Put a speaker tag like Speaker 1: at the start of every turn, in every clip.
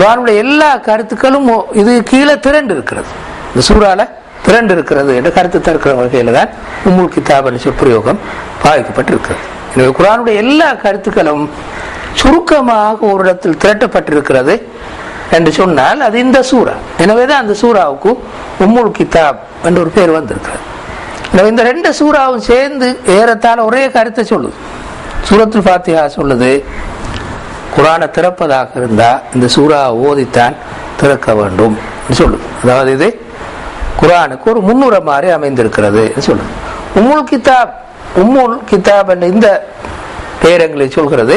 Speaker 1: குரானுடைய எல்லா கருத்துக்களும் இது கீழே திரண்டு இருக்கிறது இந்த சூறால திரண்டு இருக்கிறது என்ற கருத்து தருக்கிற வகையில தான் உம்முல் கிதாப் சொற்பிரயோகம் பாதிக்கப்பட்டிருக்கிறது எனவே குரானுடைய எல்லா கருத்துக்களும் சுருக்கமாக ஒரு இடத்தில் திரட்டப்பட்டிருக்கிறது என்று சொன்னால் அது இந்த சூறா. எனவேதான் அந்த சூறாவுக்கு உம்முல் கிதாப் என்ற ஒரு பேர் வந்திருக்கிறது. எனவே இந்த ரெண்டு சூறாவும் சேர்ந்து ஏறத்தால் ஒரே கருத்தை சொல்லுது. சூரத்துல் ஃபாத்திஹா சொல்லுது குரானை திறப்பதாக இருந்தா இந்த சூறா ஓதித்தான் திறக்க வேண்டும் சொல்லுது அதாவது இது குரானுக்கு ஒரு முன்னுரை மாதிரி அமைந்திருக்கிறது என்று சொல்லுது உம்முல் கிதாப் உம்முல் கிதாப் என்ற இந்த பேரங்களை சொல்கிறது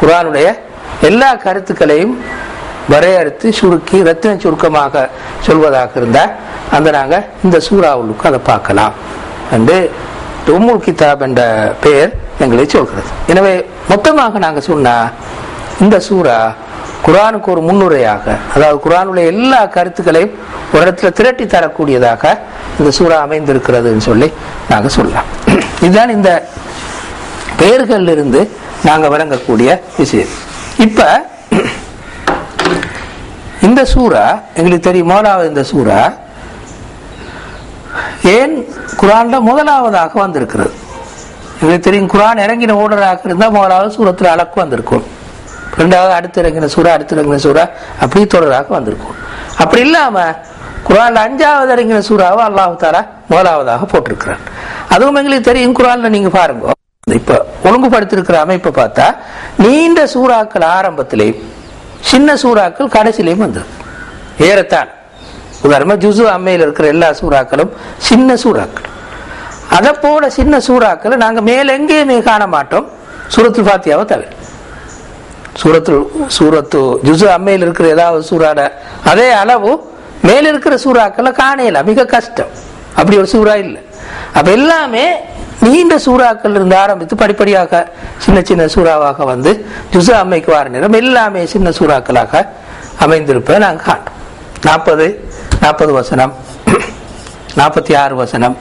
Speaker 1: குரானுடைய எல்லா கருத்துக்களையும் வரையறுத்து சுருக்கி ரத்தின சுருக்கமாக சொல்வதாக இருந்தால் அந்த நாங்க இந்த சூறாவுக்கு அதை பார்க்கலாம் என்று உம்முல் கிதாப் என்ற பெயர் எங்களை சொல்கிறது. எனவே மொத்தமாக நாங்க சொன்னா இந்த சூறா குரானுக்கு ஒரு முன்னுரையாக அதாவது குரானுடைய எல்லா கருத்துக்களையும் ஒரு இடத்துல திரட்டி தரக்கூடியதாக இந்த சூறா அமைந்திருக்கிறதுன்னு சொல்லி நாங்க சொல்லலாம். இதுதான் இந்த பெயர்கள் இருந்து நாங்க விளங்கக்கூடிய விஷயம். இப்ப இந்த சூறா எங்களுக்கு தெரியும்? முதலாவது இந்த சூறா ஏன் குரான்ல முதலாவதாக வந்திருக்கிறது? எங்களுக்கு தெரியும் குரான் இறங்கின ஓடராக இருந்தால் முதலாவது சூரத்தில் அளக்கு வந்திருக்கும். ரெண்டாவது அடுத்து இறங்கின சூறா அடுத்து இறங்கின சூறா அப்படி தொடராக வந்திருக்கும். அப்படி இல்லாம குரான்ல அஞ்சாவது இறங்கின சூறாவை அல்லாஹு தாரா முதலாவதாக போட்டிருக்கிறான். அதுவும் எங்களுக்கு தெரியும் குரான்ல நீங்க பாருங்க. இப்ப ஒழுங்குபடுத்திருக்கிற அமைப்பை பார்த்தா நீண்ட சூறாக்கள் ஆரம்பத்திலே சின்ன சூறாக்கள் கடைசியிலையும் வந்திருக்கு ஏறத்தான் உதாரணமா ஜுசு அம்மையில் இருக்கிற எல்லா சூறாக்களும் சின்ன சூறாக்கள். அதை போல சின்ன சூறாக்களை நாங்கள் மேலெங்கேயுமே காண மாட்டோம். சுரத்து பாத்தியாவை தவிர. சூரத்து சூரத்து ஜுசு அம்மையில் இருக்கிற ஏதாவது சூறாட அதே அளவு மேல இருக்கிற சூறாக்களை காணையில மிக கஷ்டம். அப்படி ஒரு சூறா இல்லை. அப்ப எல்லாமே நீண்ட சூறாக்கள் இருந்து ஆரம்பித்து படிப்படியாக சின்ன சின்ன சூறாவாக வந்து ஜுசு அம்மைக்கு வர நேரம் எல்லாமே சின்ன சூறாக்களாக அமைந்திருப்பதை நாங்கள் காட்டோம் நாற்பது நாற்பது வசனம் நாற்பத்தி ஆறு வசனம்.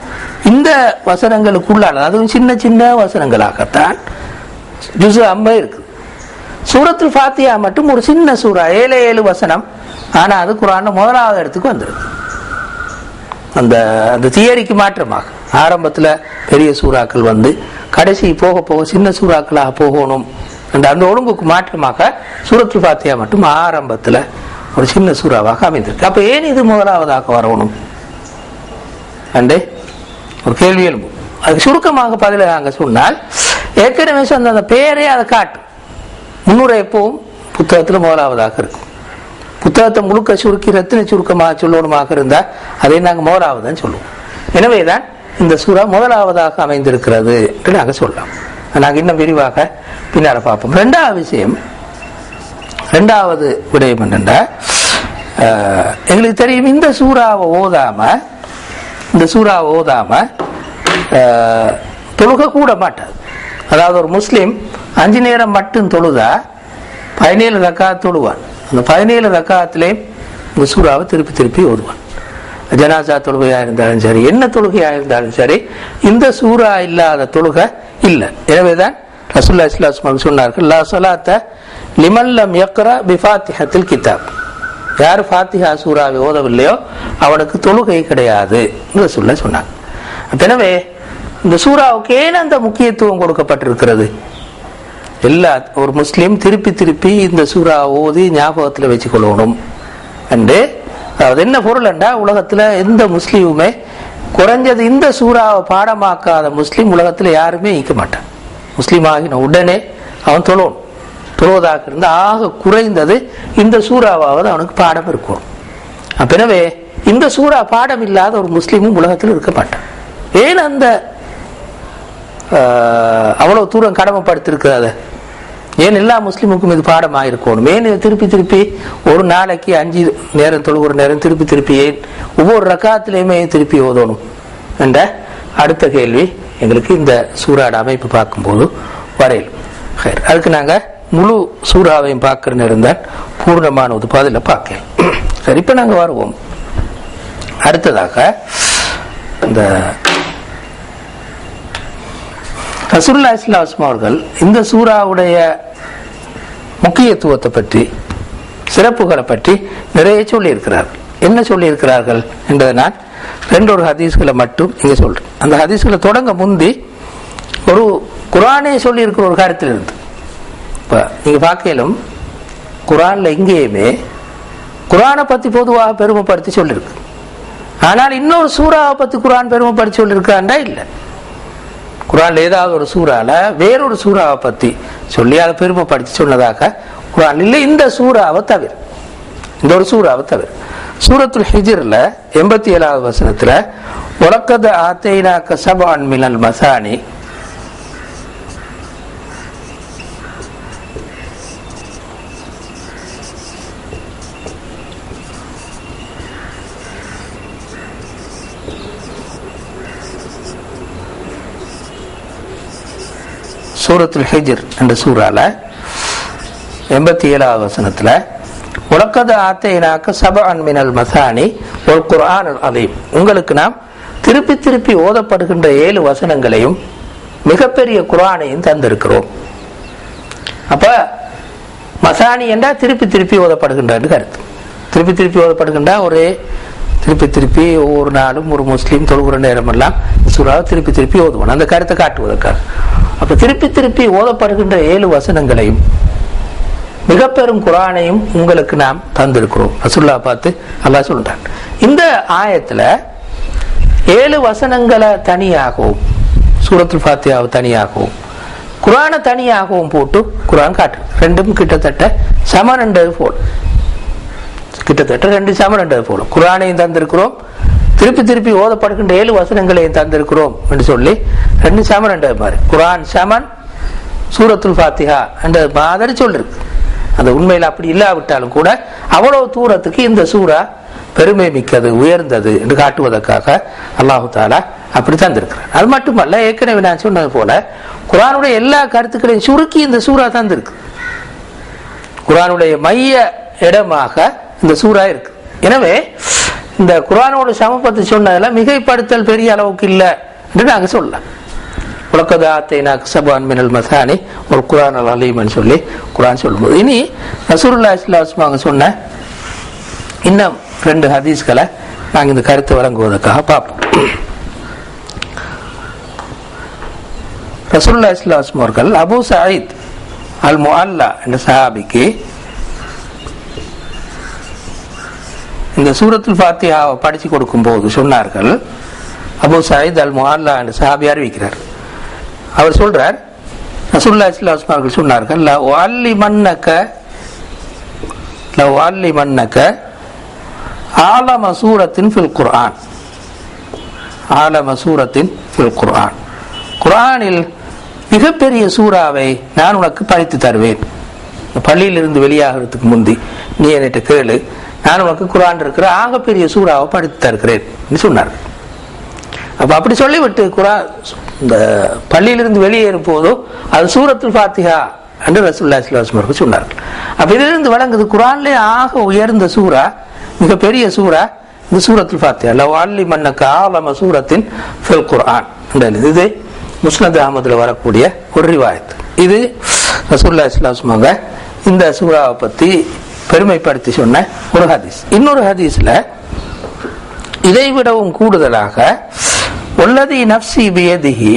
Speaker 1: இந்த வசனங்களுக்குள்ளான அதுவும் சின்ன சின்ன வசனங்களாகத்தான் ஜுசு அம்மை இருக்குது. சூரத்துல் ஃபாத்தியா மட்டும் ஒரு சின்ன சூறா ஏழு ஏழு வசனம். ஆனா அது குரான் முதலாவது இடத்துக்கு வந்துடுது அந்த அந்த தியரிக்கு மாற்றமாக ஆரம்பத்துல பெரிய சூறாக்கள் வந்து கடைசி போக போக சின்ன சூறாக்களாக போகணும் அந்த அந்த ஒழுங்குக்கு மாற்றமாக சூரத்துல் ஃபாத்தியா மட்டும் ஆரம்பத்துல ஒரு சின்ன சூறாவாக அமைந்திருக்கு. அப்ப ஏன் இது முதலாவதாக வரணும்? அண்டு ஒரு கேள்வி எழும்பும். அதுக்கு சுருக்கமாக பதிலாக சொன்னால் ஏற்கனவே சொன்ன அந்த பெயரே அதை காட்டும். முன்னுரை எப்பவும் புத்தகத்தில் முதலாவதாக இருக்கும். புத்தகத்தை முழுக்க சுருக்கி ரத்தின சுருக்கமாக சொல்லணுமாக இருந்தால் அதை நாங்கள் முதலாவதுன்னு சொல்லுவோம். எனவே தான் இந்த சூறா முதலாவதாக அமைந்திருக்கிறது என்று நாங்கள் சொல்லலாம். நாங்கள் இன்னும் விரிவாக பின்னால் பார்ப்போம். ரெண்டாவது விஷயம் ரெண்டாவது விடயம் என்னென்னா எங்களுக்கு தெரியும் இந்த சூறாவை ஓதாம இந்த சூறாவை ஓதாம தொழுக கூட மாட்டாது அதாவது ஒரு முஸ்லீம் அஞ்சு நேரம் மட்டும் தொழுதா? பதினேழு ரக்காத் தொழுவான். அந்த பதினேழு ரக்காத்திலே முசூராவை திருப்பி திருப்பி ஓதுவான். ஜனாசா தொழுகையாக இருந்தாலும் சரி என்ன தொழுகையாக இருந்தாலும் சரி இந்த சூறா இல்லாத தொழுகை இல்லை. எனவேதான் ரசுல்லா இஸ்லாம் சொன்னார்கள் லா சலாத்த லிமல்லம் யக்ரா பிஃபாத்திஹத்தில் கிதாப். யார் ஃபாத்திஹா சூறாவை ஓதவில்லையோ அவனுக்கு தொழுகை கிடையாது சொல்ல சொன்னாங்க. எனவே இந்த சூறாவுக்கு ஏன் அந்த முக்கியத்துவம் கொடுக்கப்பட்டிருக்கிறது? எல்லா ஒரு முஸ்லீம் திருப்பி திருப்பி இந்த சூறா ஓதி ஞாபகத்தில் வச்சுக்கொள்ளணும். அண்டு அது என்ன பொருள் என்றா உலகத்துல எந்த முஸ்லீமுமே குறைஞ்சது இந்த சூறாவை பாடமாக்காத முஸ்லீம் உலகத்துல யாருமே இருக்க மாட்டான். முஸ்லீம் ஆகின உடனே அவன் தொழணும் தொழுவதாக இருந்து ஆக குறைந்தது இந்த சூறாவாவது அவனுக்கு பாடம் இருக்கும். அப்பனவே இந்த சூறா பாடம் இல்லாத ஒரு முஸ்லீமும் உலகத்தில் இருக்க மாட்டான். ஏன் அந்த ஆஹ், அவ்வளவு தூரம் கடமைப்படுத்திருக்கிறாத ஏன் எல்லா முஸ்லீமுக்கும் இது பாடமாக இருக்கணும் ஏன் திருப்பி திருப்பி ஒரு நாளைக்கு அஞ்சு நேரம் தொழுகிற நேரம் திருப்பி திருப்பி ஏன் ஒவ்வொரு ரக்காத்திலையுமே திருப்பி ஓதணும்? என்ற அடுத்த கேள்வி எங்களுக்கு இந்த சூறாட அமைப்பு பார்க்கும்போது வரையில். அதுக்கு நாங்கள் முழு சூறாவையும் பார்க்கிற நேரம் தான் பூர்ணமான ஒரு பதில பார்க்கலாம் சரி இப்போ நாங்கள் வருவோம். அடுத்ததாக இந்த ரசூல்லா இஸ்லாம் அவர்கள் இந்த சூறாவுடைய முக்கியத்துவத்தை பற்றி சிறப்புகளை பற்றி நிறைய சொல்லியிருக்கிறார்கள் என்ன சொல்லியிருக்கிறார்கள் என்றதை நான் ரெண்டு ஒரு ஹதீஸ்களை மட்டும் இங்கே சொல்கிறேன் அந்த ஹதீஸ்களை தொடங்க முந்தி ஒரு குரானே சொல்லியிருக்கிற ஒரு காரியத்தில் இருந்து. இப்போ நீங்கள் பார்க்கலும் குரானில் இங்கேயுமே குரானை பற்றி பொதுவாக பெருமைப்படுத்தி சொல்லியிருக்கு. ஆனால் இன்னொரு சூறாவை பற்றி குரான் பெருமைப்படுத்தி சொல்லியிருக்காண்டா இல்லை. குரான் ஏதாவது ஒரு சூறால வேறொரு சூறாவை பற்றி சொல்லி அதை பெருமைப்படுத்தி சொன்னதாக குரான் இல்லை இந்த சூறாவை தவிர. இந்த ஒரு சூறாவை தவிர. சூரத்துல் ஹிஜிர்ல எண்பத்தி ஏழாவது வசனத்துல உலக்கத ஆத்தேனா சபான் மினல் மசானி சூரத்துல் ஹிஜிர் என்ற சூறால எண்பத்தி ஏழாவது வசனத்துல உலக்கத ஆத்தைனாக்க சப அன்மினல் மசானி ஒரு குரான் அதையும் உங்களுக்கு நாம் திருப்பி திருப்பி ஓதப்படுகின்ற ஏழு வசனங்களையும் மிகப்பெரிய குர்ஆனையும் தந்திருக்கிறோம். அப்ப மசானி என்றால் திருப்பி திருப்பி ஓதப்படுகின்றது கருத்து. திருப்பி திருப்பி ஓதப்படுகின்ற ஒரு திருப்பி திருப்பி ஒவ்வொரு நாளும் ஒரு முஸ்லீம் தொழுகிற நேரமெல்லாம் சூறாவை திருப்பி திருப்பி ஓதுவான். அந்த கருத்தை காட்டுவதற்காக. அப்ப திருப்பி திருப்பி ஓதப்படுகின்ற ஏழு வசனங்களையும் மிக பெரும் குரானையும் உங்களுக்கு நாம் தந்திருக்கிறோம். ரசுல்லா பார்த்து அல்லா சொல்றான். இந்த ஆயத்துல ஏழு வசனங்களை தனியாகவும் சூரத்துல் ஃபாத்தியாவை தனியாகவும் குரானை தனியாகவும் போட்டு குரான் காட்டு. ரெண்டும் கிட்டத்தட்ட சம ரெண்டு போல் கிட்டத்தட்ட ரெண்டு சம ரெண்டு போலும் குரானையும் தந்திருக்கிறோம். திருப்பி திருப்பி ஓதப்படுகின்ற ஏழு வசனங்களையும் தந்திருக்கிறோம் என்று சொல்லி ரெண்டு சம ரெண்டு மாதிரி. குரான் சமன் சூரத்துல் ஃபாத்திஹா என்ற மாதிரி சொல்லிருக்கு. அந்த உண்மையில் அப்படி இல்லாவிட்டாலும் கூட அவ்வளவு தூரத்துக்கு இந்த சூறா பெருமை மிக்கது உயர்ந்தது என்று காட்டுவதற்காக அல்லாஹு தாலா அப்படி தந்திருக்கிறார். அது மட்டுமல்ல ஏற்கனவே நான் சொன்னது போல குரானுடைய எல்லா கருத்துக்களையும் சுருக்கி இந்த சூறா தந்திருக்கு. குரானுடைய மைய இடமாக இந்த சூறா இருக்கு. எனவே இந்த குரானோட சமபத்தை சொன்னதுல மிகைப்படுத்தல் பெரிய அளவுக்கு இல்லை என்று நாங்க சொல்லலாம் உலகத ஆத்தைனா சபான் மினல் மசானி. ஒரு குரான் அல் அலீம்னு சொல்லி குரான் சொல்லும்போது. இனி ரசூருல்லா இஸ்லாஸ்மாங்க சொன்ன இன்னும் ரெண்டு ஹதீஸ்களை நாங்கள் இந்த கருத்தை வழங்குவதற்காக பார்ப்போம். ரசூல்லா இஸ்லாஸ்மர்கள் அபு சயீத் அல் முல்லா என்ற சஹாபிக்கு இந்த சூரத்துல் ஃபாத்தியாவை படிச்சு கொடுக்கும் போது சொன்னார்கள் அபு சாயித் அல் முஹல்லா என்று சஹாபி அறிவிக்கிறார். அவர் சொல்றார் ரசூல்லா இஸ்லாம் அவர்கள் சொன்னார்கள் லவ் வால்லி மன்னக்க லவ் வால்லி மன்னக்க ஆலம சூரத்தின் ஃபில் குர்ஆன். ஆலம சூரத்தின் ஃபில் குர்ஆன். குர்ஆனில் மிகப்பெரிய சூறாவை நான் உனக்கு படித்து தருவேன். பள்ளியிலிருந்து வெளியாகிறதுக்கு முந்தி நீ என்கிட்ட கேளு நான் உனக்கு குரான் இருக்கிற ஆகப்பெரிய சூறாவை படித்து தருகிறேன் சொன்னார் அப்ப அப்படி சொல்லிவிட்டு குரா இந்த பள்ளியிலிருந்து வெளியேறும் போதோ அது சூரத்துல் ஃபாத்திஹா என்று ரசூல்லா இஸ்லாஸ்மருக்கு சொன்னார்கள். அப்ப இதிலிருந்து வழங்குது குரான்லே ஆக உயர்ந்த சூறா மிக பெரிய சூறா இந்த சூரத்துல் ஃபாத்திஹா. லவ் அல்லி மன்னக்கு ஆலம சூரத்தின் ஃபில் குரான் இது. முஸ்லத் அகமதுல வரக்கூடிய ஒரு ரிவாயத். இது ரசூல்லா இஸ்லாஸ்மாங்க இந்த சூறாவை பற்றி பெருமைப்படுத்தி சொன்ன ஒரு ஹதீஸ். இன்னொரு ஹதீஸ்ல இதை விடவும் கூடுதலாக உள்ளதி நப்சி பியதிகி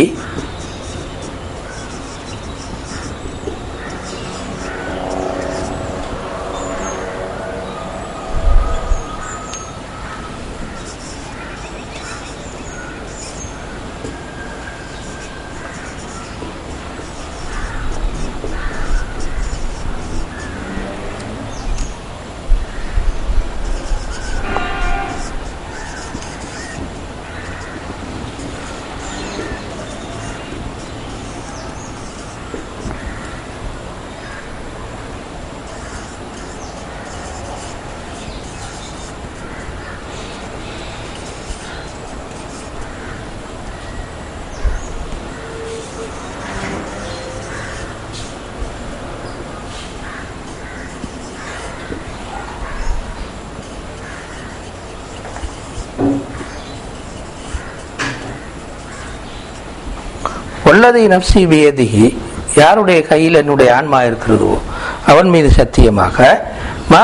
Speaker 1: உள்ளதை நப்சி வேதிகி யாருடைய கையில் என்னுடைய ஆன்மா இருக்கிறதோ அவன் மீது சத்தியமாக மா